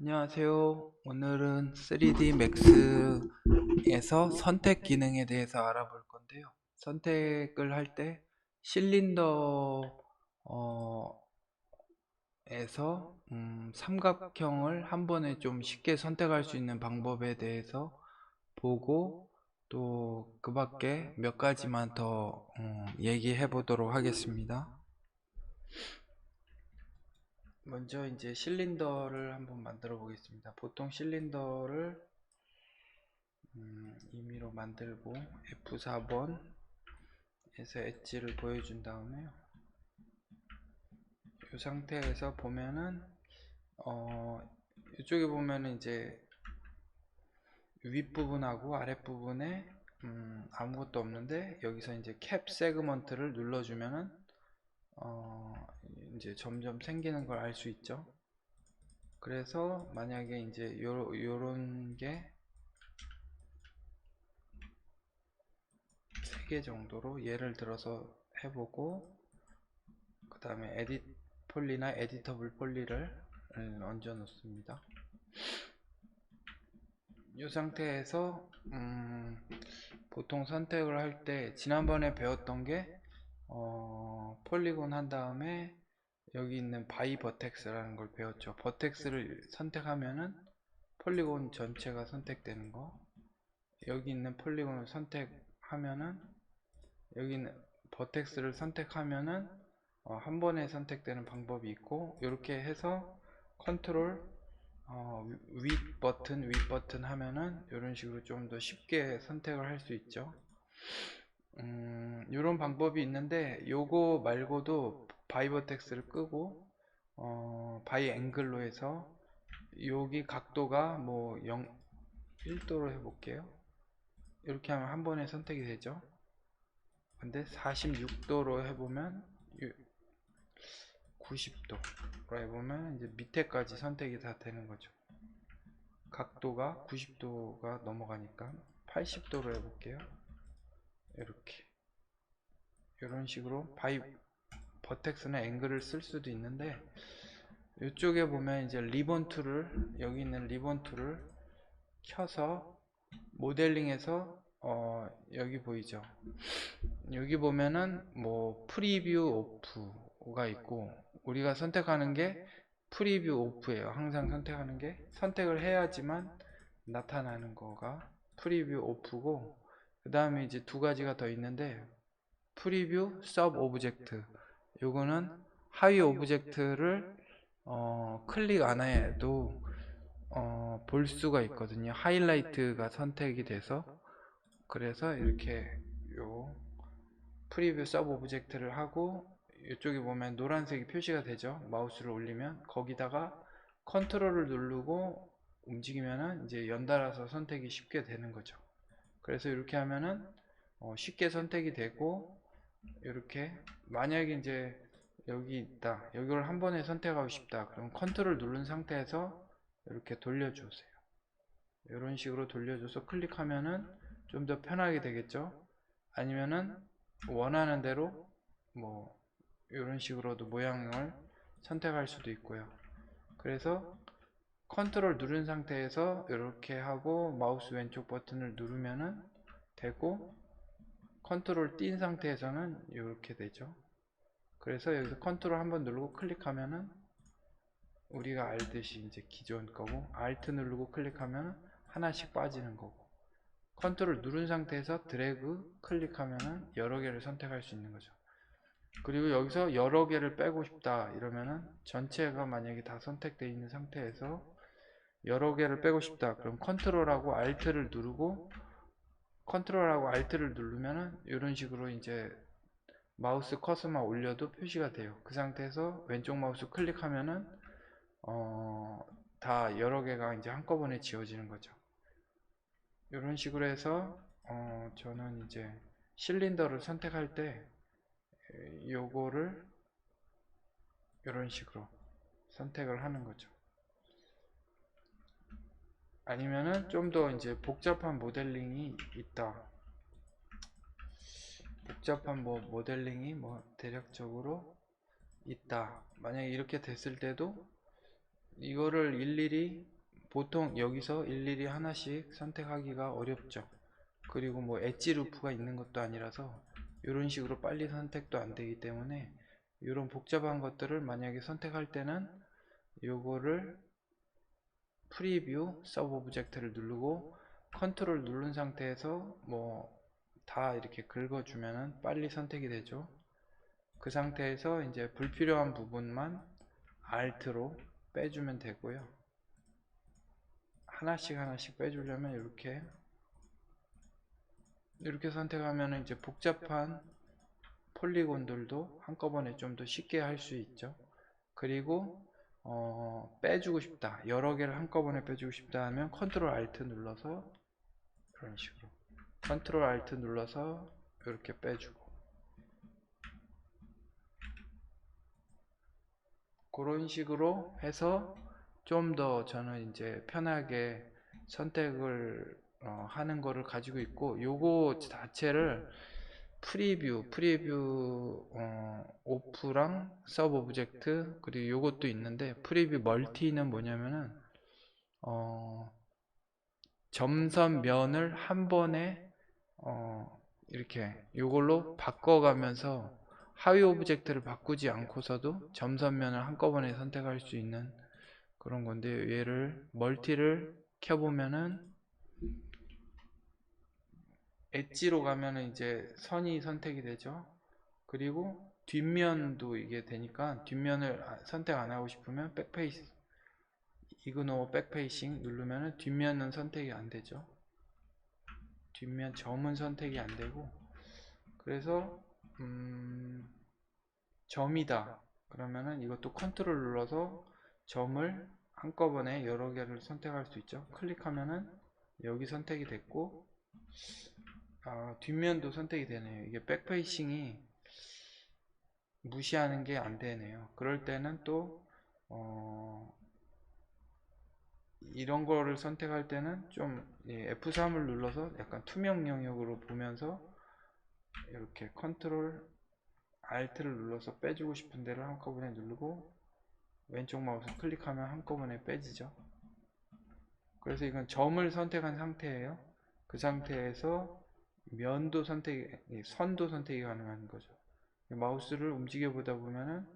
안녕하세요. 오늘은 3D Max에서 선택 기능에 대해서 알아볼 건데요. 선택을 할 때 실린더 어, 에서 음, 삼각형을 한 번에 좀 쉽게 선택할 수 있는 방법에 대해서 보고 또 그 밖에 몇 가지만 더 음, 얘기해 보도록 하겠습니다. 먼저 이제 실린더를 한번 만들어 보겠습니다. 보통 실린더를 음, 임의로 만들고 F4번에서 엣지를 보여준 다음에요. 이 상태에서 보면은 어, 이쪽에 보면은 이제 윗부분하고 아랫부분에 음, 아무것도 없는데 여기서 이제 캡 세그먼트를 눌러주면은 어, 이제 점점 생기는 걸 알 수 있죠. 그래서 만약에 이제 요, 요런 게세개 정도로 예를 들어서 해보고 그 다음에 에디 폴리나 에디터블 폴리를 얹어 놓습니다. 이 상태에서 음, 보통 선택을 할 때 지난번에 배웠던 게 어, 폴리곤 한 다음에 여기 있는 바이 버텍스라는 걸 배웠죠. 버텍스를 선택하면은 폴리곤 전체가 선택되는 거. 여기 있는 폴리곤을 선택하면은 여기 있는 버텍스를 선택하면은 어, 한 번에 선택되는 방법이 있고 이렇게 해서 컨트롤 어, 윗 버튼 윗 버튼 하면은 이런 식으로 좀 더 쉽게 선택을 할 수 있죠. 음, 이런 방법이 있는데 요거 말고도 바이버텍스를 끄고 어, 바이 앵글로 해서 여기 각도가 뭐 0, 1도로 해볼게요. 이렇게 하면 한 번에 선택이 되죠. 근데 46도로 해보면 90도로 해보면 이제 밑에까지 선택이 다 되는 거죠. 각도가 90도가 넘어가니까 80도로 해볼게요. 이렇게. 이런 식으로 바이 버텍스나 앵글을 쓸 수도 있는데 이쪽에 보면 이제 리본 툴을 여기 있는 리본 툴을 켜서 모델링에서 어 여기 보이죠? 여기 보면은 뭐 프리뷰 오프가 있고 우리가 선택하는 게 프리뷰 오프예요. 항상 선택하는 게 선택을 해야지만 나타나는 거가 프리뷰 오프고 그 다음에 이제 두 가지가 더 있는데 프리뷰 서브 오브젝트. 요거는 하위 오브젝트를 어, 클릭 안 해도 어, 볼 수가 있거든요. 하이라이트가 선택이 돼서. 그래서 이렇게 요 프리뷰 서브 오브젝트를 하고 이쪽에 보면 노란색이 표시가 되죠. 마우스를 올리면. 거기다가 컨트롤을 누르고 움직이면은 이제 연달아서 선택이 쉽게 되는 거죠 그래서 이렇게 하면은 어 쉽게 선택이 되고 이렇게 만약에 이제 여기 있다 여기를 한 번에 선택하고 싶다 그럼 컨트롤 누른 상태에서 이렇게 돌려주세요. 이런 식으로 돌려줘서 클릭하면은 좀 더 편하게 되겠죠? 아니면은 원하는 대로 뭐 이런 식으로도 모양을 선택할 수도 있고요. 그래서 컨트롤 누른 상태에서 이렇게 하고 마우스 왼쪽 버튼을 누르면은 되고 컨트롤 띈 상태에서는 이렇게 되죠. 그래서 여기서 컨트롤 한번 누르고 클릭하면은 우리가 알듯이 이제 기존 거고 알트 누르고 클릭하면 하나씩 빠지는 거고 컨트롤 누른 상태에서 드래그 클릭하면은 여러 개를 선택할 수 있는 거죠. 그리고 여기서 여러 개를 빼고 싶다 이러면은 전체가 만약에 다 선택되어 있는 상태에서 여러 개를 빼고 싶다. 그럼 컨트롤하고 알트를 누르고 컨트롤하고 알트를 누르면은 이런 식으로 이제 마우스 커서만 올려도 표시가 돼요. 그 상태에서 왼쪽 마우스 클릭하면은 어, 다 여러 개가 이제 한꺼번에 지워지는 거죠. 이런 식으로 해서 어, 저는 이제 실린더를 선택할 때 요거를 이런 식으로 선택을 하는 거죠 아니면은 좀 더 이제 복잡한 모델링이 있다 복잡한 뭐 모델링이 뭐 대략적으로 있다 만약에 이렇게 됐을 때도 이거를 일일이 보통 여기서 일일이 하나씩 선택하기가 어렵죠. 그리고 뭐 엣지 루프가 있는 것도 아니라서 이런 식으로 빨리 선택도 안 되기 때문에 이런 복잡한 것들을 만약에 선택할 때는 요거를 프리뷰 서브 오브젝트를 누르고 컨트롤 누른 상태에서 뭐 다 이렇게 긁어주면은 빨리 선택이 되죠. 그 상태에서 이제 불필요한 부분만 Alt로 빼주면 되고요. 하나씩 하나씩 빼주려면 이렇게 이렇게 선택하면 이제 복잡한 폴리곤들도 한꺼번에 좀 더 쉽게 할 수 있죠. 그리고 어, 빼주고 싶다. 여러 개를 한꺼번에 빼주고 싶다 하면 컨트롤 알트 눌러서 이런 식으로 컨트롤 알트 눌러서 이렇게 빼주고 그런 식으로 해서 좀 더 저는 이제 편하게 선택을 어, 하는 거를 가지고 있고 요거 자체를 프리뷰, 프리뷰. 어, 오프랑 서브 오브젝트 그리고 요것도 있는데 프리뷰 멀티는 뭐냐면은 어, 점선 면을 한 번에 어, 이렇게 요걸로 바꿔가면서 하위 오브젝트를 바꾸지 않고서도 점선면을 한꺼번에 선택할 수 있는 그런 건데 얘를 멀티를 켜보면은 엣지로 가면은 이제 선이 선택이 되죠. 그리고 뒷면도 이게 되니까 뒷면을 아- 선택 안 하고 싶으면 백페이스 이그노 백페이싱 누르면은 뒷면은 선택이 안 되죠. 뒷면 점은 선택이 안 되고 그래서 음, 점이다 그러면은 이것도 컨트롤 눌러서 점을 한꺼번에 여러 개를 선택할 수 있죠 클릭하면은 여기 선택이 됐고 아, 뒷면도 선택이 되네요 이게 백페이싱이 무시하는 게 안 되네요 그럴 때는 또 어, 이런 거를 선택할 때는 좀 예, F3을 눌러서 약간 투명 영역으로 보면서 이렇게 컨트롤 Alt를 눌러서 빼주고 싶은 데를 한꺼번에 누르고 왼쪽 마우스 클릭하면 한꺼번에 빼지죠. 그래서 이건 점을 선택한 상태예요. 그 상태에서 면도 선택, 이 선도 선택이 가능한 거죠. 마우스를 움직여 보다 보면은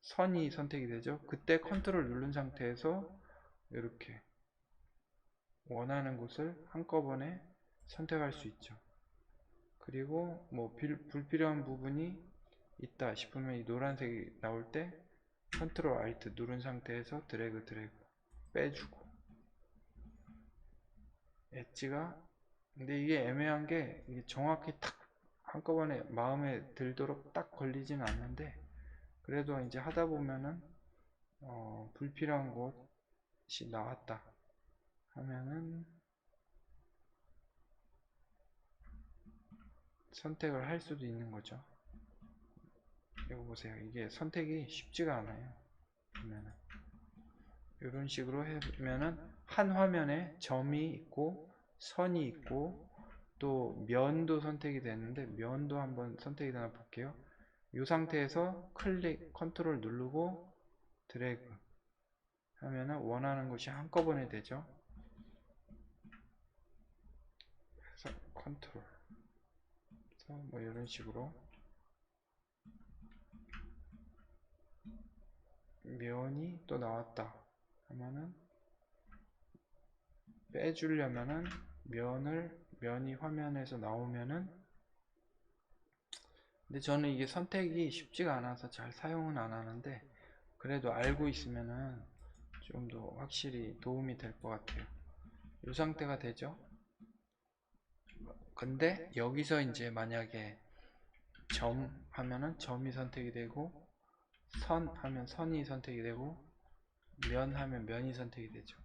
선이 선택이 되죠. 그때 컨트롤 누른 상태에서 이렇게 원하는 곳을 한꺼번에 선택할 수 있죠. 그리고 뭐 빌- 불필요한 부분이 있다 싶으면 이 노란색이 나올 때 컨트롤 알트 누른 상태에서 드래그 드래그 빼주고 엣지가 근데 이게 애매한 게 이게 정확히 탁 한꺼번에 마음에 들도록 딱 걸리진 않는데 그래도 이제 하다 보면은 어, 불필요한 곳이 나왔다 하면은 선택을 할 수도 있는 거죠. 이거 보세요. 이게 선택이 쉽지가 않아요. 보면은 이런 식으로 해면은 한 화면에 점이 있고 선이 있고 또 면도 선택이 되는데 면도 한번 선택이 되나 볼게요. 이 상태에서 클릭 컨트롤 누르고 드래그 하면은 원하는 곳이 한꺼번에 되죠. 그래서 컨트롤 그래서 뭐 이런 식으로 면이 또 나왔다 하면은 빼주려면은 면을 면이 화면에서 나오면은 근데 저는 이게 선택이 쉽지가 않아서 잘 사용은 안 하는데 그래도 알고 있으면은 좀 더 확실히 도움이 될 것 같아요 이 상태가 되죠 근데 여기서 이제 만약에 점 하면은 점이 선택이 되고 선 하면 선이 선택이 되고 면 하면 면이 선택이 되죠.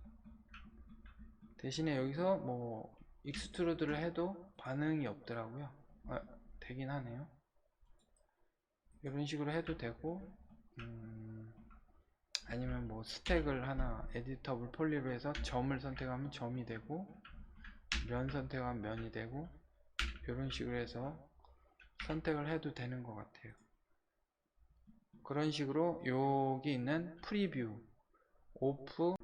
대신에 여기서 뭐 익스트루드를 해도 반응이 없더라고요. 아, 되긴 하네요. 이런 식으로 해도 되고 음, 아니면 뭐 스택을 하나 에디터블 폴리로 해서 점을 선택하면 점이 되고 면 선택하면 면이 되고 이런 식으로 해서 선택을 해도 되는 것 같아요. 그런 식으로 여기 있는 프리뷰 오프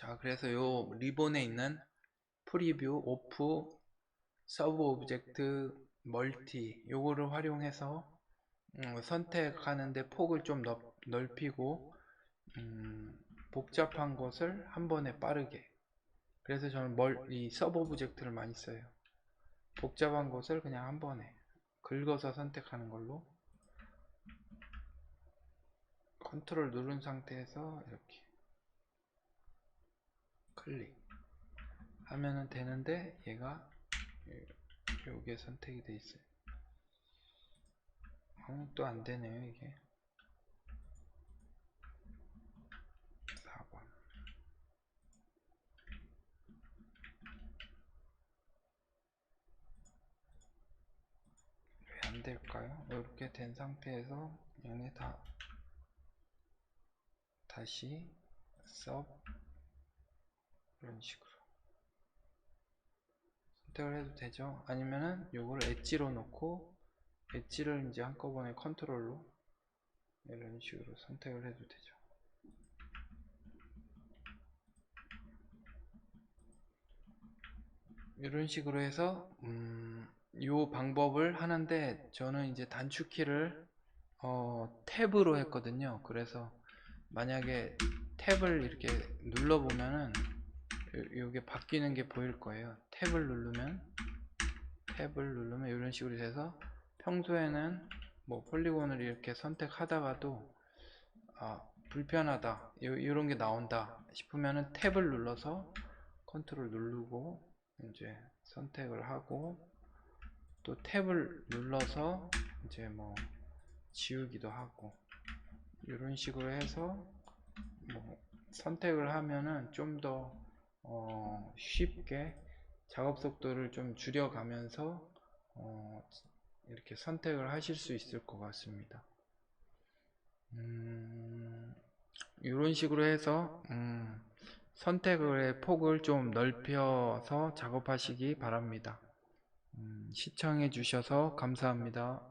자 그래서 요 리본에 있는 프리뷰 오프 서브 오브젝트 멀티 요거를 활용해서 음, 선택하는데 폭을 좀 넓, 넓히고 음, 복잡한 것을 한 번에 빠르게. 그래서 저는 멀, 이 서브 오브젝트를 많이 써요. 복잡한 것을 그냥 한 번에 긁어서 선택하는 걸로. 컨트롤 누른 상태에서 이렇게 클릭 하면은 되는데 얘가 요게 선택이 돼 있어요. 어, 또 안되네요 이게. 4번 왜 안 될까요? 이렇게 된 상태에서 얘네 다 다시 섭 이런 식으로 선택을 해도 되죠? 아니면은 요거를 엣지로 놓고 엣지를 이제 한꺼번에 컨트롤로 이런 식으로 선택을 해도 되죠. 이런 식으로 해서 음, 요 방법을 하는데 저는 이제 단축키를 어, 탭으로 했거든요. 그래서 만약에 탭을 이렇게 눌러 보면은 요게 바뀌는 게 보일 거예요. 탭을 누르면 탭을 누르면 이런 식으로 돼서 평소에는 뭐 폴리곤을 이렇게 선택하다가도 아 불편하다 요, 이런 게 나온다 싶으면은 탭을 눌러서 컨트롤 누르고 이제 선택을 하고 또 탭을 눌러서 이제 뭐 지우기도 하고 이런 식으로 해서 뭐 선택을 하면은 좀 더 어 쉽게 작업 속도를 좀 줄여가면서 어 이렇게 선택을 하실 수 있을 것 같습니다. 음 이런 식으로 해서 음 선택의 폭을 좀 넓혀서 작업하시기 바랍니다. 음 시청해 주셔서 감사합니다.